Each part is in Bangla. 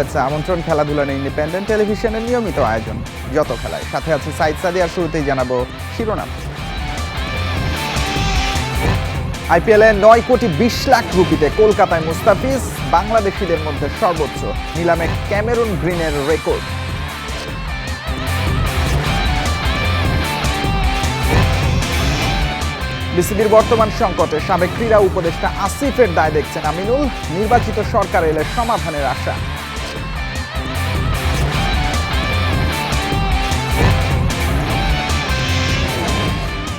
শুভেচ্ছা, আমন্ত্রণ, খেলাধুলার ইন্ডিপেন্ডেন্ট টেলিভিশনের নিয়মিত আয়োজন। যত খেলায়। সাথে আছে সাইদ সাদিয়ার শুরুতেই জানাব শিরোনাম। আইপিএলে নয় কোটি বিশ লাখ রুপিতে কলকাতায় মুস্তাফিজ, বাংলাদেশিদের মধ্যে সর্বোচ্চ। নিলামে ক্যামেরুন গ্রিনের রেকর্ড। বিসিবির বর্তমান সংকটে সাবেক ক্রীড়া উপদেষ্টা আসিফের দায় দেখছেন আমিনুল। নির্বাচিত সরকার এলে সমাধানের আশা।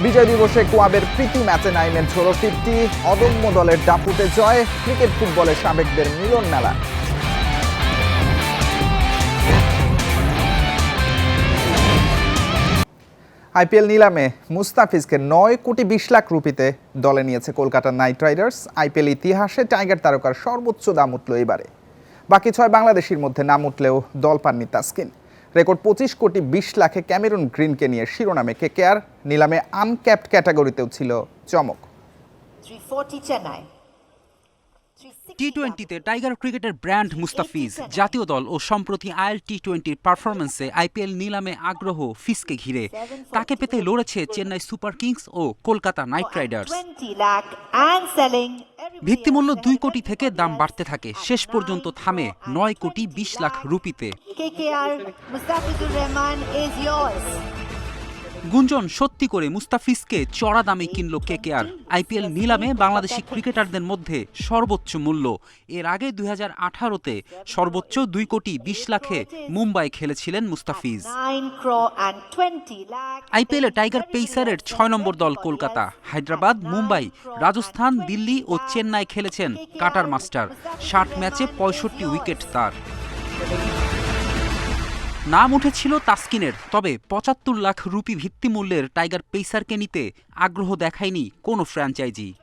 বিজয় দিবসে কোয়াবের প্রীতি ম্যাচে নাইমের ঝোড়ো ফিফটি অদম্য দলের ডাপুটে জয় ক্রিকেট ফুটবলে সাবেকদের মিলন মেলা। আইপিএল নিলামে মুস্তাফিজকে নয় কোটি বিশ লাখ রুপিতে দলে নিয়েছে কলকাতা নাইট রাইডার্স। আইপিএল ইতিহাসে টাইগার তারকার সর্বোচ্চ দাম উঠল এবারে। বাকি ছয় বাংলাদেশির মধ্যে নাম উঠলেও দল পাননি তাসকিন। রেকর্ড পঁচিশ কোটি বিশ লাখে ক্যামেরুন গ্রিনকে নিয়ে শিরোনামে কেয়ার নিলামে আনক্যাপড ক্যাটাগরিতেও ছিল চমক 340 Chennai. টি টোয়েন্টিতে টাইগার ক্রিকেটের ব্র্যান্ড মুস্তাফিজ জাতীয় দল ও সম্প্রতি আইএল টি টোয়েন্টির পারফরমেন্সে আইপিএল নিলামে আগ্রহ ফিসকে ঘিরে। তাকে পেতে লড়েছে Chennai Super Kings O Kolkata Knight Riders. 20 lakh and selling. everybody ভিত্তিমূল্য দুই কোটি থেকে দাম বাড়তে থাকে। শেষ পর্যন্ত থামে নয় কোটি বিশ লাখ রুপিতে। গুঞ্জন সত্যি করে মুস্তাফিজকে চড়া দামে কিনল কেকেআর আইপিএল নিলামে বাংলাদেশি ক্রিকেটারদের মধ্যে সর্বোচ্চ মূল্য। এর আগে দুই হাজার আঠারোতে সর্বোচ্চ দুই কোটি বিশ লাখে মুম্বাই খেলেছিলেন মুস্তাফিজ। 9 crore and 20 lakh. আইপিএলে টাইগার পেইসারের ছয় নম্বর দল কলকাতা। হায়দ্রাবাদ, মুম্বাই, রাজস্থান, দিল্লি ও চেন্নাই খেলেছেন কাটার মাস্টার। ষাট ম্যাচে পঁয়ষট্টি উইকেট তার। নাম উঠেছিল তাস্কিনের, তবে পঁচাত্তর লাখ রুপি ভিত্তিমূল্যের টাইগার পেসারকে নিতে আগ্রহ দেখায়নি কোনো ফ্র্যাঞ্চাইজি।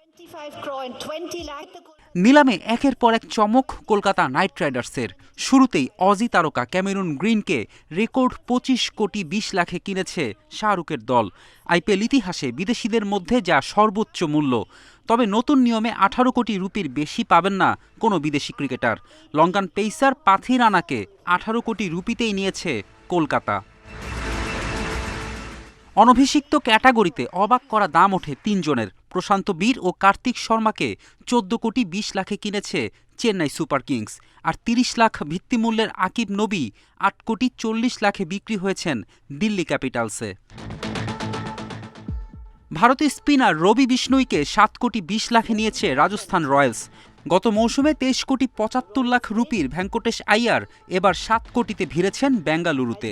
25 crore and 20 lakh. নিলামে একের পর এক চমক কলকাতা নাইট রাইডার্সের। শুরুতেই অজি তারকা ক্যামেরুন গ্রিনকে রেকর্ড পঁচিশ কোটি বিশ লাখে কিনেছে শাহরুখের দল। আইপিএল ইতিহাসে বিদেশিদের মধ্যে যা সর্বোচ্চ মূল্য। তবে নতুন নিয়মে আঠারো কোটি রুপির বেশি পাবেন না কোনো বিদেশি ক্রিকেটার। লঙ্কান পেইসার পাথি রানাকে আঠারো কোটি রুপিতেই নিয়েছে কলকাতা। অনভিষিক্ত ক্যাটাগরিতে অবাক করা দাম ওঠে তিনজনের। প্রশান্ত বীর ও কার্তিক শর্মাকে চোদ্দ কোটি বিশ লাখে কিনেছে চেন্নাই সুপার কিংস। আর তিরিশ লাখ ভিত্তিমূল্যের আকিব নবী আট কোটি চল্লিশ লাখে বিক্রি হয়েছেন দিল্লি ক্যাপিটালসে। ভারতীয় স্পিনার রবি বিষ্ণুইকে সাত কোটি বিশ লাখে নিয়েছে রাজস্থান রয়্যালস। গত মৌসুমে তেইশ কোটি পঁচাত্তর লাখ রুপির ভেঙ্কটেশ আইয়ার এবার সাত কোটিতে ভিড়েছেন বেঙ্গালুরুতে.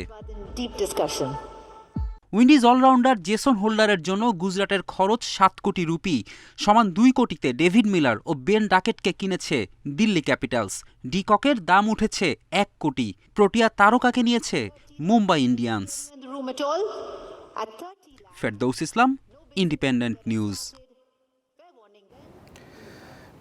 উইন্ডিজ অলরাউন্ডার জেসন হোল্ডারের জন্য গুজরাটের খরচ সাত কোটি রুপি সমান দুই কোটিতে ডেভিড মিলার ও বেন ডাকেটকে কিনেছে দিল্লি ক্যাপিটালস ডিককের দাম উঠেছে এক কোটি প্রোটিয়া তারকাকে নিয়েছে Mumbai Indians In the room at all? At 30 lakh. Ferdous Islam Independent News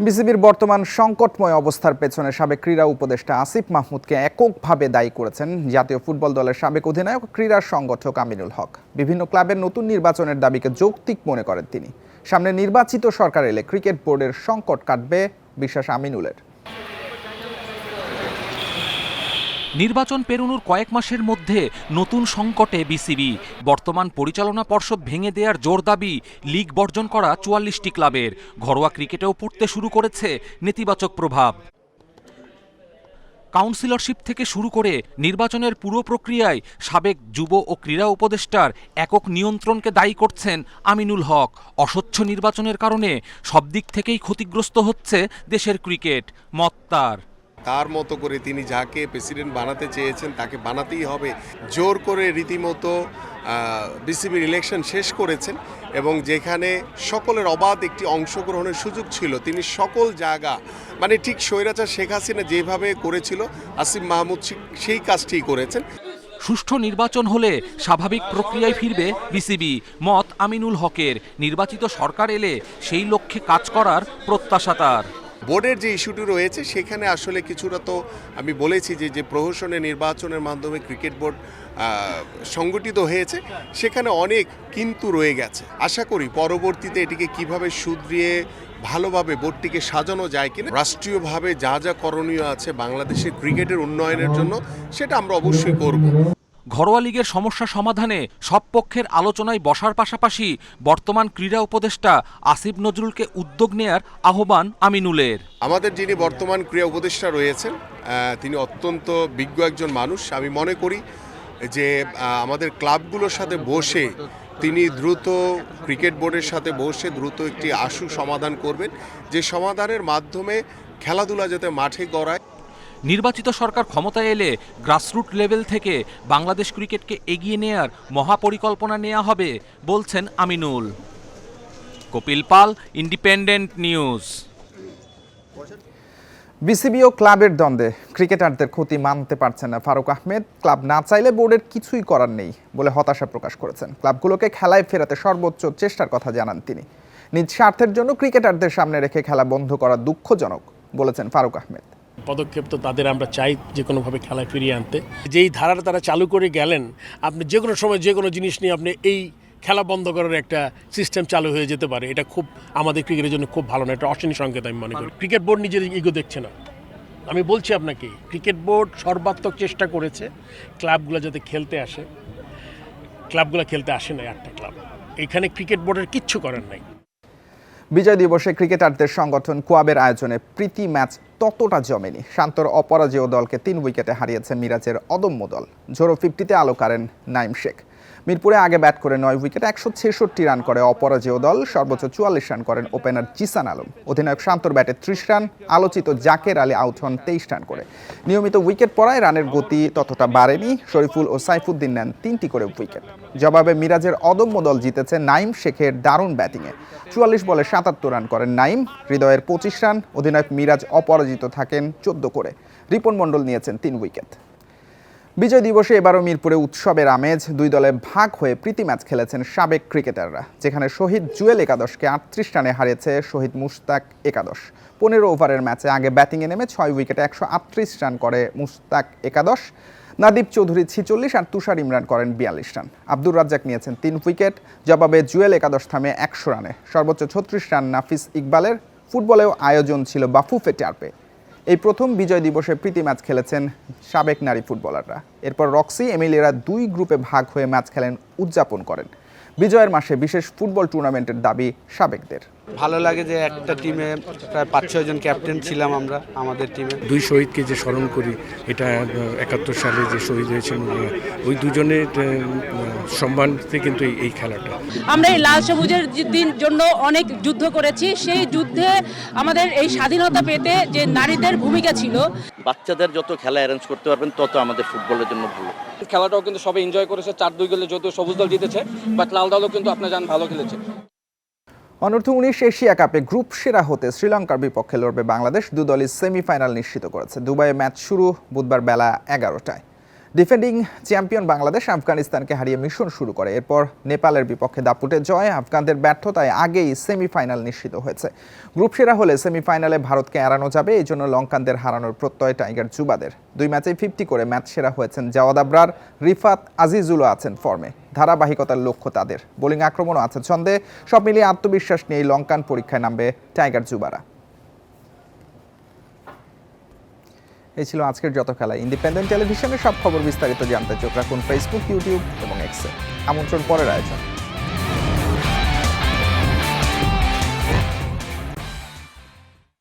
বিসিবির বর্তমান সংকটময় অবস্থার পেছনে সাবেক ক্রীড়া উপদেষ্টা আসিফ মাহমুদকে এককভাবে দায়ী করেছেন জাতীয় ফুটবল দলের সাবেক অধিনায়ক, ক্রীড়া সংগঠক আমিনুল হক। বিভিন্ন ক্লাবের নতুন নির্বাচনের দাবিকে যৌক্তিক মনে করেন তিনি। সামনে নির্বাচিত সরকার এলে ক্রিকেট বোর্ডের সংকট কাটবে, বিশ্বাস আমিনুলের। নির্বাচন পেরোনোর কয়েক মাসের মধ্যে নতুন সংকটে বিসিবি। বর্তমান পরিচালনা পর্ষদ ভেঙে দেওয়ার জোর দাবি লিগ বর্জন করা চুয়াল্লিশটি ক্লাবের। ঘরোয়া ক্রিকেটেও পড়তে শুরু করেছে নেতিবাচক প্রভাব। কাউন্সিলরশিপ থেকে শুরু করে নির্বাচনের পুরো প্রক্রিয়ায় সাবেক যুব ও ক্রীড়া উপদেষ্টার একক নিয়ন্ত্রণকে দায়ী করছেন আমিনুল হক। অস্বচ্ছ নির্বাচনের কারণে সব দিক থেকেই ক্ষতিগ্রস্ত হচ্ছে দেশের ক্রিকেট। মত্তার তার। মতো করে তিনি যাকে প্রেসিডেন্ট বানাতে চেয়েছেন তাকে বানাতেই হবে। জোর করে রীতিমতো বিসিবির ইলেকশন শেষ করেছেন এবং যেখানে সকলের অবাধ একটি অংশগ্রহণের সুযোগ ছিল, তিনি সকল জায়গা মানে ঠিক স্বৈরাচার শেখ হাসিনা যেভাবে করেছিল, আসিফ মাহমুদ সেই কাজটি করেছেন। সুষ্ঠু নির্বাচন হলে স্বাভাবিক প্রক্রিয়ায় ফিরবে বিসিবি। মত আমিনুল হকের। নির্বাচিত সরকার এলে সেই লক্ষ্যে কাজ করার প্রত্যাশা তার। বোর্ডের যে ইস্যুটি রয়েছে, সেখানে আসলে কিছুটা তো আমি বলেছি যে যে প্রহসনে নির্বাচনের মাধ্যমে ক্রিকেট বোর্ড সংগঠিত হয়েছে। সেখানে অনেক কিন্তু রয়ে গেছে। আশা করি পরবর্তীতে এটিকে কীভাবে শুধরিয়ে ভালোভাবে বোর্ডটিকে সাজানো যায় কিনা, রাষ্ট্রীয়ভাবে যা যা করণীয় আছে বাংলাদেশের ক্রিকেটের উন্নয়নের জন্য, সেটা আমরা অবশ্যই করব। ঘরোয়া লীগের সমস্যা সমাধানে সব পক্ষের আলোচনায় বসার পাশাপাশি বর্তমান ক্রীড়া উপদেষ্টা আসিফ নজরুলকে উদ্যোগ নেয়ার আহ্বান আমিনুলের। আমাদের যিনি বর্তমান ক্রীড়া উপদেষ্টা রয়েছেন তিনি অত্যন্ত বিজ্ঞ একজন মানুষ। আমি মনে করি যে আমাদের ক্লাবগুলোর সাথে বসে তিনি দ্রুত ক্রিকেট বোর্ডের সাথে বসে দ্রুত একটি আশু সমাধান করবেন। যে সমাধানের মাধ্যমে খেলাধুলা যাতে মাঠে গড়ায় নির্বাচিত সরকার ক্ষমতায় এলে গ্রাসরুট লেভেল থেকে বাংলাদেশ ক্রিকেটকে এগিয়ে নেয়ার মহাপরিকল্পনা নেওয়া হবে, বলছেন Aminul. Kapil Pal Independent News BCB ও ক্লাবের দ্বন্দ্বে ক্রিকেটারদের ক্ষতি মানতে পারছেন না ফারুক আহমেদ। ক্লাব না চাইলে বোর্ডের কিছুই করার নেই বলে হতাশা প্রকাশ করেছেন। ক্লাবগুলোকে খেলায় ফেরাতে সর্বোচ্চ চেষ্টার কথা জানান তিনি। নিজ স্বার্থের জন্য ক্রিকেটারদের সামনে রেখে খেলা বন্ধ করা দুঃখজনক, বলেছেন ফারুক আহমেদ। পদক্ষেপ তো তাদের আমরা চাই যে কোনোভাবে খেলায় ফিরিয়ে আনতে। যেই ধারাটা তারা চালু করে গেলেন, আপনি যে কোনো সময় যে কোনো জিনিস নিয়ে আপনি এই খেলা বন্ধ করার একটা সিস্টেম চালু হয়ে যেতে পারে। এটা খুব আমাদের ক্রিকেটের জন্য খুব ভালো না একটা অশনি সংকেত আমি মনে করি। ক্রিকেট বোর্ড নিজের ইগো দেখছে না। আমি বলছি আপনাকে ক্রিকেট বোর্ড সর্বাত্মক চেষ্টা করেছে ক্লাবগুলো যাতে খেলতে আসে। ক্লাবগুলো খেলতে আসে না একটা ক্লাব। এখানে ক্রিকেট বোর্ডের কিচ্ছু করার নাই। বিজয় দিবসে ক্রিকেটারদের সংগঠন কোয়াবের আয়োজনে প্রীতি ম্যাচ ততটা জমেনি। শান্তর অপরাজেয় দলকে তিন উইকেটে হারিয়েছে মিরাজের অদম্য দল। ঝোড়ো ফিফটিতে আলো কারেন নাইম শেখ। মিরপুরে আগে ব্যাট করে নয় উইকেটে একশো ছেষট্টি রান করে অপরাজেয় দল। সর্বোচ্চ চুয়াল্লিশ রান করেন ওপেনার জিসান আলম। অধিনায়ক শান্তর ব্যাটে ত্রিশ রান, আলোচিত জাকের আলী আউট হন তেইশ রান করে। নিয়মিত উইকেট পড়ায় রানের গতি ততটা বাড়েনি। শরীফুল ও সাইফুদ্দিন নেন তিনটি করে উইকেট। জবাবে মিরাজের অদম্য দল জিতেছে নাইম শেখের দারুণ ব্যাটিংয়ে। চুয়াল্লিশ বলে সাতাত্তর রান করেন নাইম। হৃদয়ের পঁচিশ রান। অধিনায়ক মিরাজ অপরাজিত থাকেন চোদ্দ করে। রিপন মণ্ডল নিয়েছেন তিন উইকেট। বিজয় দিবসে এবারও মিরপুরে উৎসবের আমেজ, দুই দলে ভাগ হয়ে প্রীতি ম্যাচ খেলেছেন সাবেক ক্রিকেটাররা, যেখানে শহীদ জুয়েল একাদশকে আটত্রিশ রানে হারিয়েছে শহীদ মুশতাক একাদশ। পনেরো ওভারের ম্যাচে আগে ব্যাটিংয়ে নেমে ছয় উইকেটে একশো আটত্রিশ রান করে মুশতাক একাদশ। নাদীপ চৌধুরী ছিচল্লিশ আর তুষার ইমরান করেন বিয়াল্লিশ রান। আব্দুর রাজ্জাক নিয়েছেন তিন উইকেট। জবাবে জুয়েল একাদশ থামে একশো রানে। সর্বোচ্চ ছত্রিশ রান নাফিস ইকবালের। ফুটবলেও আয়োজন ছিল বাফুফে টার্পে এই প্রথম বিজয় দিবসে প্রীতি ম্যাচ খেলেছেন সাবেক নারী ফুটবলাররা। এরপর রক্সি এমিলিয়েরা দুই গ্রুপে ভাগ হয়ে ম্যাচ খেলেন, উদযাপন করেন। বিজয়ের মাসে বিশেষ ফুটবল টুর্নামেন্টের দাবি সাবেকদের। ভালো লাগে যে একটা টিমে প্রায় পাঁচ ছয় জন ক্যাপ্টেন ছিলাম আমরা আমাদের টিমে দুই শহীদকে যে স্মরণ করি এটা একাত্তর সালে যে শহীদ হয়েছেন ওই দুজনের সম্মানতে কিন্তু এই- এই খেলাটা। আমরা এই লাল সবুজের দিন জন্য অনেক যুদ্ধ করেছি। সেই যুদ্ধে আমাদের এই স্বাধীনতা পেতে যে নারীদের ভূমিকা ছিল বাচ্চাদের যত খেলা অ্যারেঞ্জ করতে পারবেন তত আমাদের ফুটবলের জন্য ভালো। খেলাটাও কিন্তু সবাই এনজয় করেছে চার দুই গোলে যদিও সবুজ দল জিতেছে বাট লাল দলও কিন্তু আপনার জান ভালো খেলেছে। অনূর্ধ্ব উনিশ এশিয়া কাপে গ্রুপ সেরা হতে শ্রীলঙ্কার বিপক্ষে লড়বে বাংলাদেশ। দুদলই সেমিফাইনাল নিশ্চিত করেছে। দুবাইয়ে ম্যাচ শুরু বুধবার বেলা এগারোটায়। ডিফেন্ডিং চ্যাম্পিয়ন বাংলাদেশ আফগানিস্তানকে হারিয়ে মিশন শুরু করে। এরপর নেপালের বিপক্ষে দাপুটে জয়, আফগানদের ব্যর্থতায় আগেই সেমিফাইনাল নিশ্চিত হয়েছে। গ্রুপ সেরা হলে সেমিফাইনালে ভারতকে এড়ানো যাবে এই জন্য লঙ্কানদের হারানোর প্রত্যয় টাইগার যুবাদের দুই ম্যাচেই ফিফটি করে ম্যাচ সেরা হয়েছেন জাওয়াদ আবরার, রিফাত আজিজুলও আছেন ফর্মে ধারাবাহিকতার লক্ষ্য তাদের। বোলিং আক্রমণও আছে ছন্দে। সব মিলিয়ে আত্মবিশ্বাস নিয়ে লঙ্কান পরীক্ষায় নামবে টাইগার যুবারা এই ছিল আজকের যত খেলা। ইন্ডিপেন্ডেন্ট টেলিভিশনের সব খবর বিস্তারিত জানতে চোখ রাখুন ফেসবুক ইউটিউব এবং এক্সে আমন্ত্রণ পরের আয়োজন।